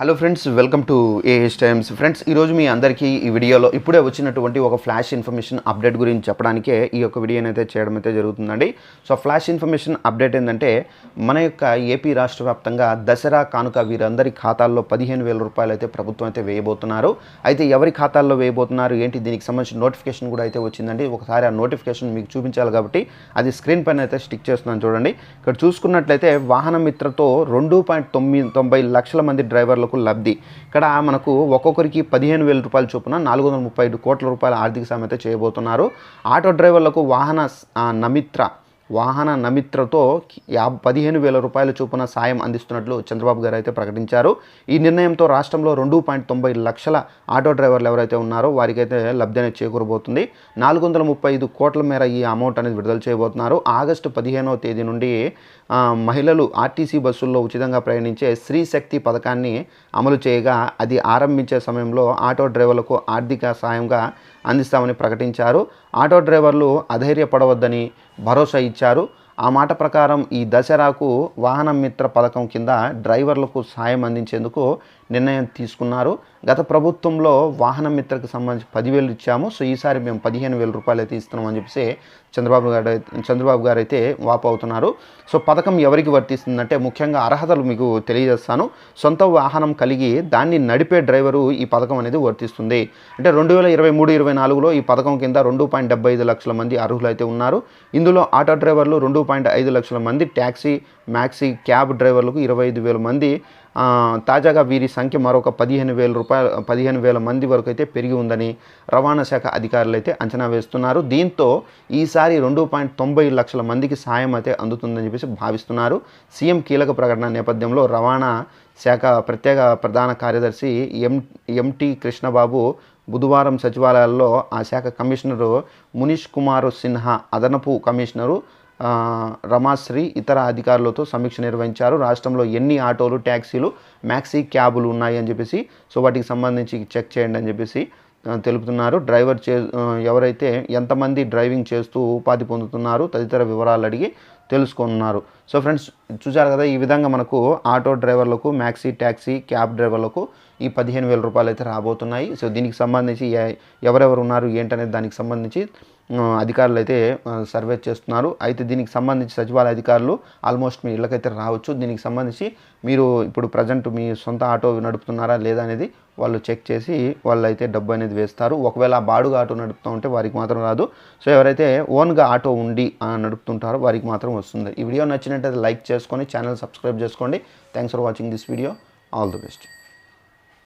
Hello friends welcome to AS times friends ఈరోజు మీ అందరికీ ఈ వీడియోలో ఇప్పుడే వచ్చినటువంటి ఒక ఫ్లాష్ ఇన్ఫర్మేషన్ అప్డేట్ గురించి చెప్పడానికే ఈ యొక్క వీడియోని అయితే చేయడం అయితే జరుగుతుందండి. సో ఫ్లాష్ ఇన్ఫర్మేషన్ అప్డేట్ ఏంటంటే మన యొక్క ఏపీ రాష్ట్ర వ్యాప్తంగా దసరా కానుక వీరందరి ఖాతాల్లో పదిహేను వేల రూపాయలు అయితే ప్రభుత్వం అయితే వేయబోతున్నారు. అయితే ఎవరి ఖాతాల్లో వేయబోతున్నారు? ఏంటి? దీనికి సంబంధించిన నోటిఫికేషన్ కూడా అయితే వచ్చిందండి. ఒకసారి ఆ నోటిఫికేషన్ మీకు చూపించాలి కాబట్టి అది స్క్రీన్ పైన అయితే స్టిక్ చేస్తున్నాను చూడండి. ఇక్కడ చూసుకున్నట్లయితే వాహన మిత్రతో రెండు పాయింట్ తొమ్మిది తొంభై లక్షల మంది డ్రైవర్లకు లబ్ధి. ఇక్కడ మనకు ఒక్కొక్కరికి పదిహేను వేల రూపాయల చొప్పున నాలుగు వందల ముప్పై ఐదు కోట్ల రూపాయల ఆర్థిక సామెత చేయబోతున్నారు. ఆటో డ్రైవర్లకు వాహన నమిత్ర వాహన నమిత్రతో యా పదిహేను వేల రూపాయల చొప్పున సాయం అందిస్తున్నట్లు చంద్రబాబు గారు అయితే ప్రకటించారు. ఈ నిర్ణయంతో రాష్ట్రంలో రెండు పాయింట్ తొంభై లక్షల ఆటో డ్రైవర్లు ఎవరైతే ఉన్నారో వారికైతే లబ్ధి అనేది చేకూరబోతుంది. నాలుగు వందల ముప్పై ఐదు కోట్ల మేర ఈ అమౌంట్ అనేది విడుదల చేయబోతున్నారు. ఆగస్టు పదిహేనవ తేదీ నుండి మహిళలు ఆర్టీసీ బస్సుల్లో ఉచితంగా ప్రయాణించే స్త్రీ శక్తి పథకాన్ని అమలు చేయగా అది ఆరంభించే సమయంలో ఆటో డ్రైవర్లకు ఆర్థిక సాయంగా అందిస్తామని ప్రకటించారు. ఆటో డ్రైవర్లు అధైర్యపడవద్దని భరోసా ఇచ్చారు ఆ మాట ప్రకారం ఈ దసరాకు వాహనం మిత్ర పథకం కింద డ్రైవర్లకు సాయం అందించేందుకు నిర్ణయం తీసుకున్నారు. గత ప్రభుత్వంలో వాహన మిత్రకు సంబంధించి పదివేలు ఇచ్చాము. సో ఈసారి మేము పదిహేను వేల రూపాయలు అయితే ఇస్తున్నామని చెప్పేసి చంద్రబాబు గారు అయితే- చంద్రబాబు గారు అయితే వాప్ అవుతున్నారు. సో పథకం ఎవరికి వర్తిస్తుందంటే ముఖ్యంగా అర్హతలు మీకు తెలియజేస్తాను. సొంత వాహనం కలిగి దాన్ని నడిపే డ్రైవరు ఈ పథకం అనేది వర్తిస్తుంది. అంటే రెండు వేల ఇరవై మూడు ఇరవై నాలుగులో ఈ పథకం కింద రెండు పాయింట్ డెబ్బై ఐదు లక్షల మంది అర్హులు అయితే ఉన్నారు. ఇందులో ఆటో డ్రైవర్లు రెండు పాయింట్ ఐదు లక్షల మంది ట్యాక్సీ మ్యాక్సీ క్యాబ్ డ్రైవర్లకు ఇరవై ఐదు వేల మంది తాజాగా వీరి సంఖ్య మరొక పదిహేను వేల రూపాయలు పదిహేను వేల మంది వరకు అయితే పెరిగి ఉందని రవాణా శాఖ అధికారులు అయితే అంచనా వేస్తున్నారు. దీంతో ఈసారి రెండు పాయింట్ తొంభై లక్షల మందికి సాయం అయితే అందుతుందని చెప్పేసి భావిస్తున్నారు. సీఎం కీలక ప్రకటన నేపథ్యంలో రవాణా శాఖ ప్రత్యేక ప్రధాన కార్యదర్శి ఎం ఎంటి కృష్ణబాబు బుధవారం సచివాలయాల్లో ఆ శాఖ కమిషనరు మునీష్ కుమార్ సిన్హా అదనపు కమిషనరు రమాశ్రీ ఇతర అధికారులతో సమీక్ష నిర్వహించారు. రాష్ట్రంలో ఎన్ని ఆటోలు ట్యాక్సీలు మ్యాక్సీ క్యాబులు ఉన్నాయి అని చెప్పేసి సో వాటికి సంబంధించి చెక్ చేయండి అని చెప్పేసి తెలుపుతున్నారు. డ్రైవర్ చే ఎవరైతే ఎంతమంది డ్రైవింగ్ చేస్తూ ఉపాధి పొందుతున్నారు తదితర వివరాలు అడిగి తెలుసుకున్నారు. సో ఫ్రెండ్స్ చూసారు కదా ఈ విధంగా మనకు ఆటో డ్రైవర్లకు మ్యాక్సీ ట్యాక్సీ క్యాబ్ డ్రైవర్లకు ఈ పదిహేను వేల రూపాయలు అయితే రాబోతున్నాయి. సో దీనికి సంబంధించి ఎ- ఎవరెవరు ఉన్నారు ఏంటనేది దానికి సంబంధించి అధికారులు అయితే సర్వే చేస్తున్నారు. అయితే దీనికి సంబంధించి సచివాలయ అధికారులు ఆల్మోస్ట్ మీ ఇళ్ళకైతే రావచ్చు. దీనికి సంబంధించి మీరు ఇప్పుడు ప్రజెంట్ మీ సొంత ఆటో నడుపుతున్నారా లేదా అనేది వాళ్ళు చెక్ చేసి వాళ్ళు అయితే డబ్బు అనేది వేస్తారు. ఒకవేళ ఆ బాడుగా ఆటో నడుపుతూ ఉంటే వారికి మాత్రం రాదు. సో ఎవరైతే ఓన్గా ఆటో ఉండి నడుపుతుంటారో వారికి మాత్రం వస్తుంది. ఈ వీడియో నచ్చినట్టయితే లైక్ చేసుకొని ఛానల్ సబ్స్క్రైబ్ చేసుకోండి. Thanks for watching this video. All the best.